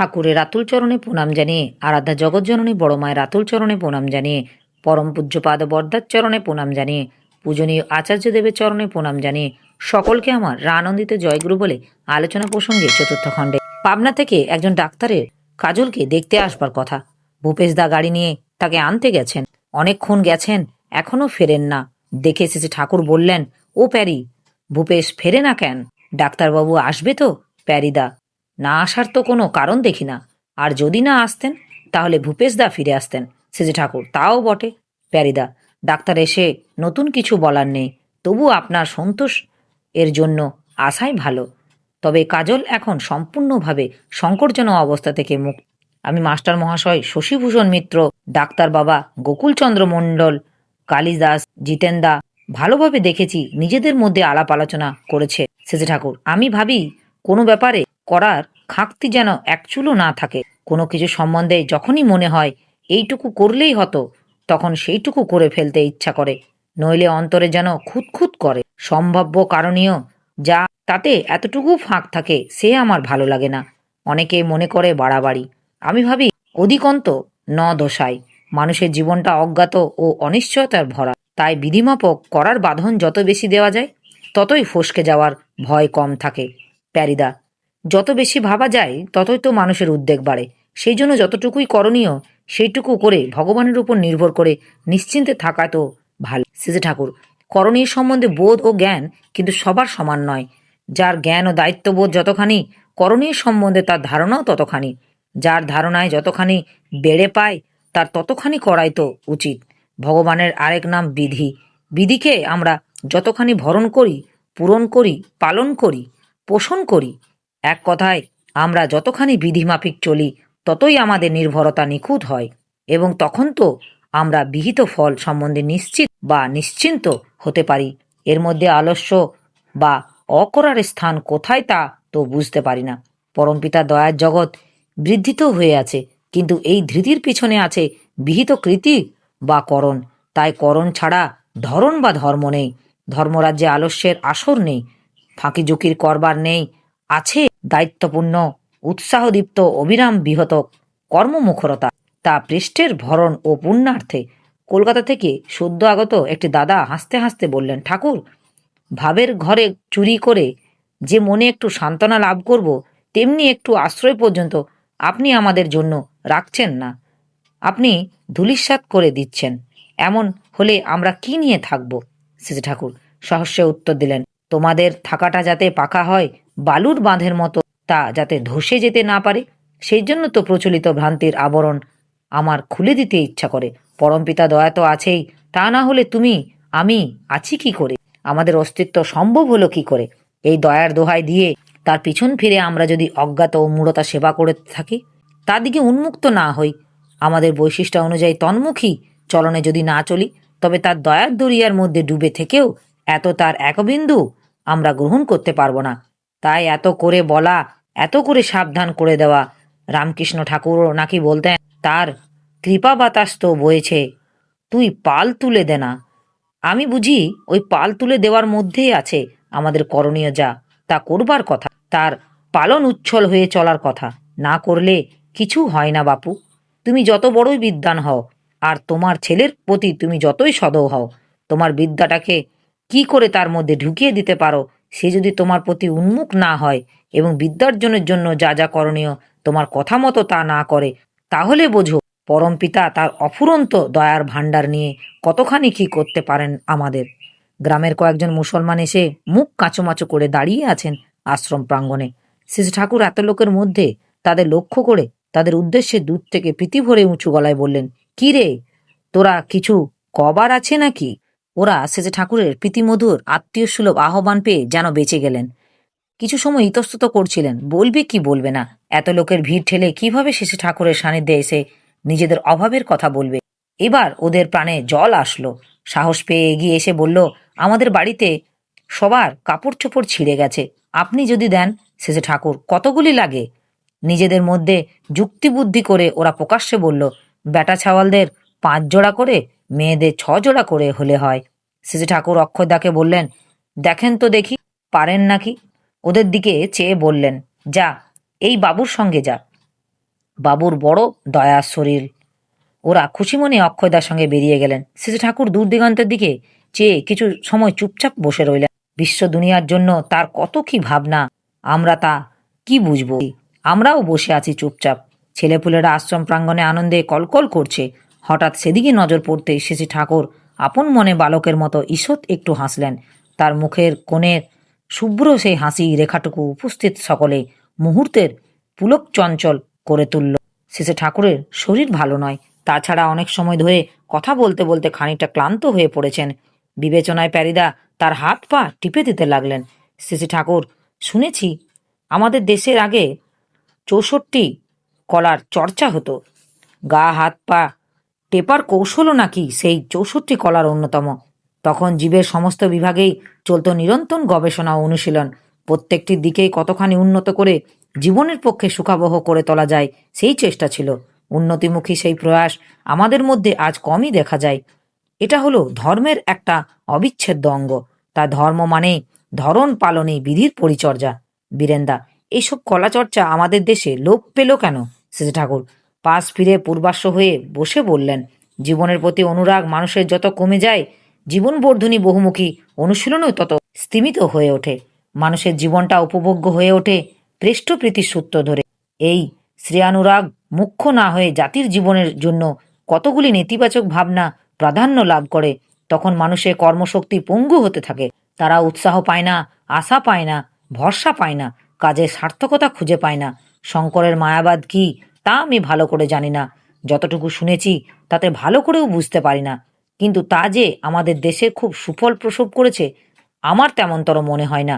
ঠাকুরের রাতুল চরণে প্রণাম জানিয়ে, আরাধ্যা জগৎজননী বড় মায়ের রাতুল চরণে প্রণাম জানিয়ে, পরম পূজ্যপাদ বরদার চরণে প্রণাম জানিয়ে, পূজনীয় আচার্যদেবের চরণে প্রণাম জানিয়ে, সকলকে আমার রানন্দিত জয়গুরু বলে আলোচনা প্রসঙ্গে চতুর্থ খণ্ডে। পাবনা থেকে একজন ডাক্তারের কাজলকে দেখতে আসবার কথা। ভূপেশ দা গাড়ি নিয়ে তাকে আনতে গেছেন। অনেকক্ষণ গেছেন, এখনও ফেরেন না। দেখে এসেছে ঠাকুর বললেন, ও প্যারি, ভূপেশ ফেরে না কেন? ডাক্তারবাবু আসবে তো প্যারিদা না আসার তো কোনো কারণ দেখি না। আর যদি না আসতেন, তাহলে ভূপেশদা ফিরে আসতেন। সেজে ঠাকুর, তাও বটে। প্যারিদা, ডাক্তার এসে নতুন কিছু বলার নেই। তবু আপনার সন্তোষ এর জন্য আশাই ভালো। তবে কাজল এখন সম্পূর্ণভাবে সংকটজনক অবস্থা থেকে মুক্ত। আমি মাস্টার মহাশয় শশীভূষণ মিত্র, ডাক্তার বাবা গোকুলচন্দ্র মণ্ডল, কালিদাস, জিতেন্দা ভালোভাবে দেখেছি, নিজেদের মধ্যে আলাপ আলোচনা করেছে। সেজে ঠাকুর, আমি ভাবি কোনো ব্যাপারে করার খাঁকতি যেন এক চুলও না থাকে। কোনো কিছু সম্বন্ধে যখনই মনে হয়, এইটুকু করলেই হতো তখন সেইটুকু করে ফেলতে ইচ্ছা করে। নইলে অন্তরে যেন খুঁতখুত করে। সম্ভাব্য কারণীয় যা, তাতে এতটুকু ফাঁক থাকে, সে আমার ভালো লাগে না। অনেকে মনে করে বাড়াবাড়ি। আমি ভাবি অধিকন্ত ন দোষায় মানুষের জীবনটা অজ্ঞাত ও অনিশ্চয়তার ভরা। তাই বিধিমাপক করার বাঁধন যত বেশি দেওয়া যায়, ততই ফসকে যাওয়ার ভয় কম থাকে। প্যারিদা যত বেশি ভাবা যায়, ততই তো মানুষের উদ্বেগ বাড়ে। সেই জন্য যতটুকুই করণীয়, সেইটুকু করে ভগবানের উপর নির্ভর করে নিশ্চিন্তে থাকা তো ভালো। সিজে ঠাকুর, করণীয় সম্বন্ধে বোধ ও জ্ঞান কিন্তু সবার সমান নয়। যার জ্ঞান ও দায়িত্ববোধ যতখানি, করণীয় সম্বন্ধে তার ধারণাও ততখানি। যার ধারণায় যতখানি বেড়ে পায়, তার ততখানি করাই তো উচিত। ভগবানের আরেক নাম বিধি। বিধিকে আমরা যতখানি ভরণ করি, পূরণ করি, পালন করি, পোষণ করি এক কথায়, আমরা যতখানি বিধিমাফিক চলি, ততই আমাদের নির্ভরতা নিখুঁত হয়, এবং তখন তো আমরা বিহিত ফল সম্বন্ধে নিশ্চিত বা নিশ্চিন্ত হতে পারি। এর মধ্যে আলস্য বা অকরার স্থান কোথায় তা তো বুঝতে পারি না। পরমপিতা দয়ার জগৎ বৃদ্ধিত হয়ে আছে, কিন্তু এই ধৃতির পিছনে আছে বিহিত কৃতি বা করণ। তাই করণ ছাড়া ধরন বা ধর্ম নেই। ধর্মরাজ্যে আলস্যের আসর নেই, ফাঁকি ঝুঁকির করবার নেই আছে দায়িত্বপূর্ণ, উৎসাহদীপ্ত, অবিরাম বিহত কর্মমুখরতা। তা পৃষ্ঠের ভরণ ও পুণ্যার্থে। কলকাতা থেকে সদ্য আগত একটি দাদা হাসতে হাসতে বললেন, ঠাকুর, ভাবের ঘরে চুরি করে যে মনে একটু সান্ত্বনা লাভ করব, তেমনি একটু আশ্রয় পর্যন্ত আপনি আমাদের জন্য রাখছেন না। আপনি ধুলিস্বাত করে দিচ্ছেন। এমন হলে আমরা কি নিয়ে থাকব? শ্রী ঠাকুর সহস্যে উত্তর দিলেন, তোমাদের থাকাটা যাতে পাকা হয় বালুর বাঁধের মতো তা যাতে ধসে যেতে না পারে, সেই জন্য তো প্রচলিত ভ্রান্তির আবরণ আমার খুলে দিতে ইচ্ছা করে। পরমপিতা দয়া তো আছেই, তা না হলে তুমি, আমি আছি কি করে? আমাদের অস্তিত্ব সম্ভব হলো কি করে? এই দয়ার দোহাই দিয়ে তার পিছন ফিরে আমরা যদি অজ্ঞাত ও মূঢ়তা সেবা করে থাকি, তার দিকে উন্মুক্ত না হই। আমাদের বৈশিষ্ট্য অনুযায়ী তন্মুখী চলনে যদি না চলি, তবে তার দয়ার দরিয়ার মধ্যে ডুবে থেকেও এত তার একবিন্দু আমরা গ্রহণ করতে পারব না। তাই এত করে বলা, এত করে সাবধান করে দেওয়া। রামকৃষ্ণ ঠাকুরও নাকি বলতেন, তার কৃপা বাতাস তো বয়েছে, তুই পাল তুলে দে না। আমি বুঝি ওই পাল তুলে দেওয়ার মধ্যেই আছে আমাদের করণীয় যা, তা করবার কথা, তার পালন উচ্ছল হয়ে চলার কথা। না করলে কিছু হয় না বাপু। তুমি যত বড়ই বিদ্বান হও, আর তোমার ছেলের প্রতি তুমি যতই সদৌ হও, তোমার বিদ্যাটাকে কি করে তার মধ্যে ঢুকিয়ে দিতে পারো সে যদি তোমার প্রতি উন্মুখ না হয় এবং বিদ্যার্জনের জন্য যা যা করণীয় তোমার কথা মতো তা না করে, তাহলে বোঝো পরমপিতা তার অফুরন্ত দয়ার ভাণ্ডার নিয়ে কতখানি কি করতে পারেন আমাদের। গ্রামের কয়েকজন মুসলমান এসে মুখ কাঁচোমাচো করে দাঁড়িয়ে আছেন আশ্রম প্রাঙ্গণে। শ্রী ঠাকুর এত লোকের মধ্যে তাদের লক্ষ্য করে তাদের উদ্দেশ্যে দূর থেকে প্রীতি ভরে উঁচু গলায় বললেন, কি রে, তোরা কিছু কবার আছে নাকি? ওরা সেজে ঠাকুরের প্রীতিমধুর আত্মীয় সুলভ আহ্বান পেয়ে যেন বেঁচে গেলেন। কিছু সময় ইতস্তত করছিলেন, বলবে কি বলবে না? এত লোকের ভিড় ঠেলে কীভাবে শেষে ঠাকুরের সান্নিধ্যে এসে নিজেদের অভাবের কথা বলবে? এবার ওদের প্রাণে জল আসলো। সাহস পেয়ে এগিয়ে এসে বলল, আমাদের বাড়িতে সবার কাপড় চোপড় ছিঁড়ে গেছে। আপনি যদি দেন শেষে ঠাকুর, কতগুলি লাগে? নিজেদের মধ্যে যুক্তিবুদ্ধি করে ওরা প্রকাশ্যে বলল, বেটা ছাওয়ালদের পাঁচ জোড়া করে, মেয়েদের ছ জোড়া করে হলে হয়। শেষে ঠাকুর অক্ষয়দাকে বললেন, দেখেন তো দেখি, পারেন নাকি? ওদের দিকে চেয়ে বললেন, যা, এই বাবুর সঙ্গে যা। বাবুর বড় দয়ার শরীর। ওরা খুশি মনে অক্ষয়দার সঙ্গে বেরিয়ে গেলেন। শ্রী ঠাকুর দূর দিগন্তের দিকে চেয়ে কিছু সময় চুপচাপ বসে রইলেন। বিশ্ব দুনিয়ার জন্য তার কত কি ভাবনা, আমরা তা কি বুঝব? আমরাও বসে আছি চুপচাপ। ছেলেপুলেরা আশ্রম প্রাঙ্গণে আনন্দে কলকল করছে। হঠাৎ সেদিকে নজর পড়তে শ্রী ঠাকুর আপন মনে বালকের মতো ঈষৎ একটু হাসলেন। তার মুখের কোণের শুভ্র সেই হাসি রেখাটুকু উপস্থিত সকলে মুহূর্তের পুলক চঞ্চল করে তুলল। শেষে ঠাকুরের শরীর ভালো নয়। তাছাড়া অনেক সময় ধরে কথা বলতে বলতে খানিকটা ক্লান্ত হয়ে পড়েছেন। বিবেচনায় প্যারিদা তার হাত পা টিপে দিতে লাগলেন। শ্রী ঠাকুর, শুনেছি, আমাদের দেশের আগে চৌষট্টি কলার চর্চা হতো। গা, হাত, পা টেপার কৌশলও নাকি সেই চৌষট্টি কলার অন্যতম। তখন জীবের সমস্ত বিভাগেই চলতো নিরন্তর গবেষণা ও অনুশীলন। প্রত্যেকটি দিকেই কতখানি উন্নত করে জীবনের পক্ষে সুখাবহ করে তোলা যায়, সেই চেষ্টা ছিল। উন্নতিমুখী সেই প্রয়াস আমাদের মধ্যে আজ কমই দেখা যায়। এটা হলো ধর্মের একটা অবিচ্ছেদ্য অঙ্গ। তা ধর্ম মানে ধরন পালনে বিধির পরিচর্যা। বীরেন্দা এইসব কলাচর্চা আমাদের দেশে লোপ পেল কেন? শ্রী ঠাকুর পাশ ফিরে পূর্বাশ্ব হয়ে বসে বললেন, জীবনের প্রতি অনুরাগ মানুষের যত কমে যায় জীবন বর্ধনী বহুমুখী অনুশীলনও তত স্তিমিত হয়ে ওঠে। মানুষের জীবনটা উপভোগ্য হয়ে ওঠে পৃষ্ঠপ্রীতির সূত্র ধরে। এই শ্রেয়ানুরাগ মুখ্য না হয়ে জাতির জীবনের জন্য কতগুলি নেতিবাচক ভাবনা প্রাধান্য লাভ করে, তখন মানুষের কর্মশক্তি পঙ্গু হতে থাকে। তারা উৎসাহ পায় না, আশা পায় না, ভরসা পায় না, কাজের সার্থকতা খুঁজে পায় না। শঙ্করের মায়াবাদ কি তা আমি ভালো করে জানি না। যতটুকু শুনেছি, তাতে ভালো করেও বুঝতে পারি না। কিন্তু তা যে আমাদের দেশে খুব সুফল প্রসব করেছে, আমার তেমনতর মনে হয় না।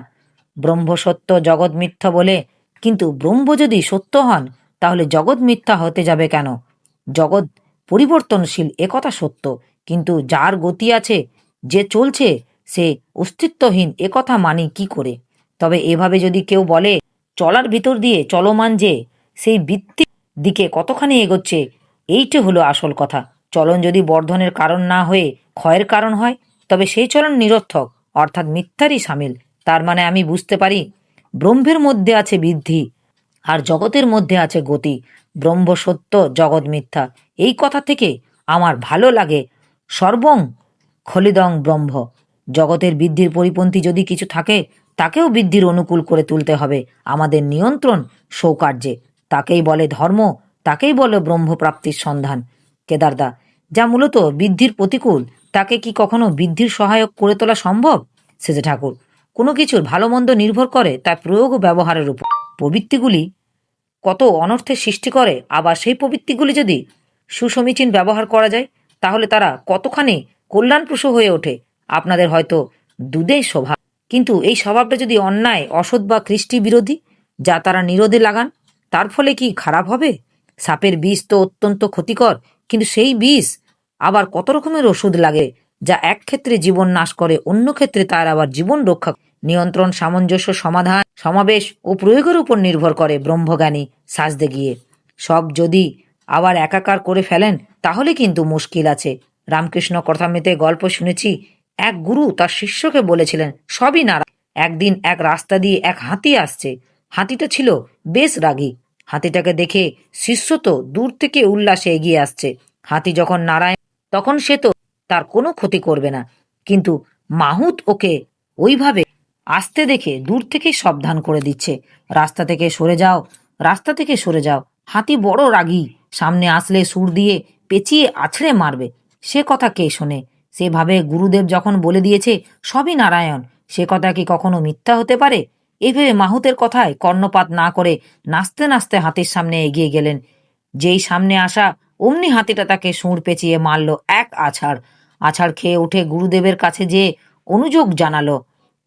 ব্রহ্ম সত্য, জগৎ মিথ্যা বলে কিন্তু ব্রহ্ম যদি সত্য হন, তাহলে জগৎ মিথ্যা হতে যাবে কেন? জগৎ পরিবর্তনশীল একথা সত্য, কিন্তু যার গতি আছে, যে চলছে, সে অস্তিত্বহীন একথা মানি কি করে? তবে এভাবে যদি কেউ বলে, চলার ভিতর দিয়ে চলমান যে, সেই বৃত্তির দিকে কতখানি এগোচ্ছে, এইটে হলো আসল কথা। চলন যদি বর্ধনের কারণ না হয়ে ক্ষয়ের কারণ হয়, তবে সেই চলন নিরর্থক, অর্থাৎ মিথ্যারই সামিল। তার মানে আমি বুঝতে পারি, ব্রহ্মের মধ্যে আছে বৃদ্ধি, আর জগতের মধ্যে আছে গতি। ব্রহ্ম সত্য, জগৎ মিথ্যা। এই কথা থেকে আমার ভালো লাগে, সর্বং খলিদং ব্রহ্ম। জগতের বৃদ্ধির পরিপন্থী যদি কিছু থাকে, তাকেও বৃদ্ধির অনুকূল করে তুলতে হবে। আমাদের নিয়ন্ত্রণ সৌকার্যে। তাকেই বলে ধর্ম, তাকেই বলে ব্রহ্মপ্রাপ্তির সন্ধান। কেদারদা, যা মূলত বৃদ্ধির প্রতিকূল, তাকে কি কখনো বৃদ্ধির সহায়ক করে তোলা সম্ভব? সেজে ঠাকুর, কোনো কিছুর ভালো মন্দ নির্ভর করে তার প্রয়োগ ও ব্যবহারের উপর। প্রবৃত্তিগুলি কত অনর্থের সৃষ্টি করে, আবার সেই প্রবৃত্তিগুলি যদি সুসমীচীন ব্যবহার করা যায়, তাহলে তারা কতখানি কল্যাণপ্রসূ হয়ে ওঠে, আপনাদের হয়তো দুধেই স্বভাব কিন্তু এই স্বভাবটা যদি অন্যায়, অসৎ বা কৃষ্টি বিরোধী যা তারা নিরোধে লাগান তার ফলে কি খারাপ হবে? সাপের বিষ তো অত্যন্ত ক্ষতিকর, কিন্তু সেই বিষ আবার কত রকমের ওষুধ লাগে যা এক ক্ষেত্রে জীবন নাশ করে, অন্য ক্ষেত্রে তার আবার জীবন রক্ষা নিয়ন্ত্রণ, সামঞ্জস্য, সমাধান, সমাবেশ ও প্রয়োগের উপর নির্ভর করে ব্রহ্মজ্ঞানী সাজতে গিয়ে। সব যদি আবার একাকার করে ফেলেন, তাহলে কিন্তু মুশকিল আছে। রামকৃষ্ণ কথামৃতে গল্প শুনেছি, এক গুরু তার শিষ্যকে বলেছিলেন, সবই নারা একদিন এক রাস্তা দিয়ে এক হাতি আসছে। হাতিটা ছিল বেশ রাগী। হাতিটাকে দেখে শিষ্য তো দূর থেকে উল্লাসে এগিয়ে আসছে। হাতি যখন নারায়ণ, তখন সে তো তার কোনো ক্ষতি করবে না। কিন্তু মাহুত ওকে ওইভাবে আসতে দেখে দূর থেকেই সাবধান করে দিচ্ছে। রাস্তা থেকে সরে যাও, রাস্তা থেকে সরে যাও। হাতি বড় রাগী, সামনে আসলে সুর দিয়ে পেঁচিয়ে আছড়ে মারবে। সে কথা কে শোনে? সেভাবে গুরুদেব যখন বলে দিয়েছে, সবই নারায়ণ। সে কথা কি কখনো মিথ্যা হতে পারে? এইভাবে মাহুতের কথায় কর্ণপাত না করে নাচতে নাচতে হাতির সামনে এগিয়ে গেলেন। যেই সামনে আসা অমনি হাতিটা তাকে সুর পেঁচিয়ে মারল এক আছাড়। আছাড় খেয়ে উঠে গুরুদেবের কাছে যেয়ে অনুযোগ জানালো,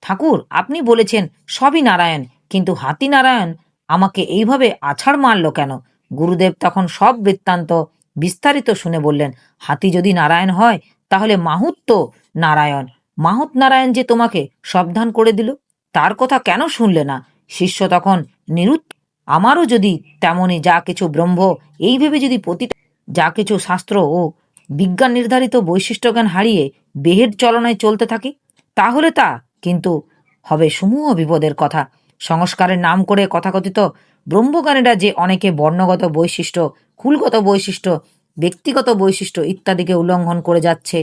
ঠাকুর, আপনি বলেছেন সবই নারায়ণ, কিন্তু হাতি নারায়ণ আমাকে এইভাবে আছাড় মারলো কেন? গুরুদেব তখন সব বৃত্তান্ত বিস্তারিত শুনে বললেন, হাতি যদি নারায়ণ হয়, তাহলে মাহুত তো নারায়ণ। মাহুত নারায়ণ যে তোমাকে সাবধান করে দিল। তার কথা কেন শুনলে না? শিষ্য তখন, নিরুৎ, আমারও যদি তেমনই যা কিছু ব্রহ্ম, এই ভেবে যদি প্রতি যা কিছু শাস্ত্র ও বিজ্ঞান নির্ধারিত বৈশিষ্ট্যজ্ঞান হারিয়ে বেহের চলনায় চলতে থাকি, তাহলে তা কিন্তু হবে সমূহ বিপদের কথা। সংস্কারের নাম করে কথাকথিত ব্রহ্মজ্ঞানীরা যে অনেকে বর্ণগত বৈশিষ্ট্য, কুলগত বৈশিষ্ট্য, ব্যক্তিগত বৈশিষ্ট্য ইত্যাদিকে উল্লঙ্ঘন করে যাচ্ছে,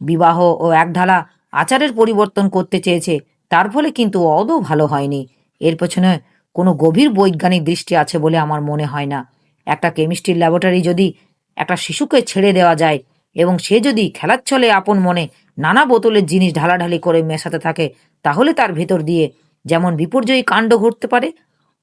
বিবাহ ও একঢালা আচারের পরিবর্তন করতে চেয়েছে তার ফলে কিন্তু অদও ভালো হয়নি। এর পেছনে কোনো গভীর বৈজ্ঞানিক দৃষ্টি আছে বলে আমার মনে হয় না। একটা কেমিস্ট্রির ল্যাবরেটরি যদি একটা শিশুকে ছেড়ে দেওয়া যায় এবং সে যদি খেলার ছলে আপন মনে নানা বোতলের জিনিস ঢালাঢালি করে মেশাতে থাকে, তাহলে তার ভেতর দিয়ে যেমন বিপর্যয়ী কাণ্ড ঘটতে পারে,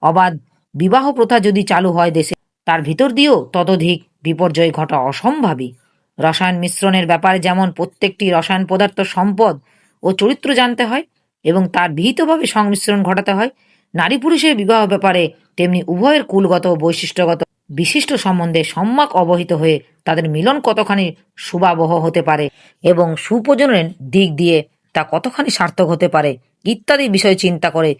অবাধ বিবাহ প্রথা যদি চালু হয় দেশে, তার ভিতর দিয়েও ততোধিক বিপর্যয় ঘটা অসম্ভাবী। রসায়ন মিশ্রণের ব্যাপারে যেমন প্রত্যেকটি রসায়ন পদার্থ সম্পদ ও চরিত্র জানতে হয় এবং তার বিহিতভাবে সংমিশ্রণ ঘটাতে হয়। নারী পুরুষের বিবাহ ব্যাপারে তেমনি উভয়ের কুলগত ও বৈশিষ্ট্যগত বিশিষ্ট সম্বন্ধে সম্যক অবহিত হয়ে তাদের মিলন কতখানি সুবাবহ হতে পারে এবং সুপ্রজনের দিক দিয়ে তা কতখানি সার্থক হতে পারে ইত্যাদি বিষয় চিন্তা করে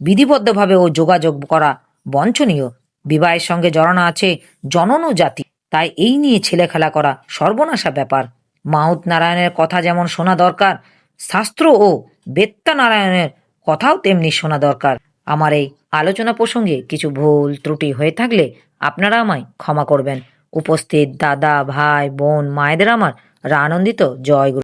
বিধিবদ্ধভাবে ও যোগাযোগ করা বঞ্চনীয়। বিবাহের সঙ্গে জড়ানো আছে জনন জাতি। তাই এই নিয়ে ছেলে খেলা করা সর্বনাশা ব্যাপার। মাহুত নারায়ণের কথা যেমন শোনা দরকার, শাস্ত্র ও বেত্তা নারায়ণের কথাও তেমনি শোনা দরকার। আমার এই আলোচনা প্রসঙ্গে কিছু ভুল ত্রুটি হয়ে থাকলে আপনারা আমায় ক্ষমা করবেন। উপস্থিত দাদা, ভাই, বোন, মায়েদের আমার রানন্দিত জয় গুরু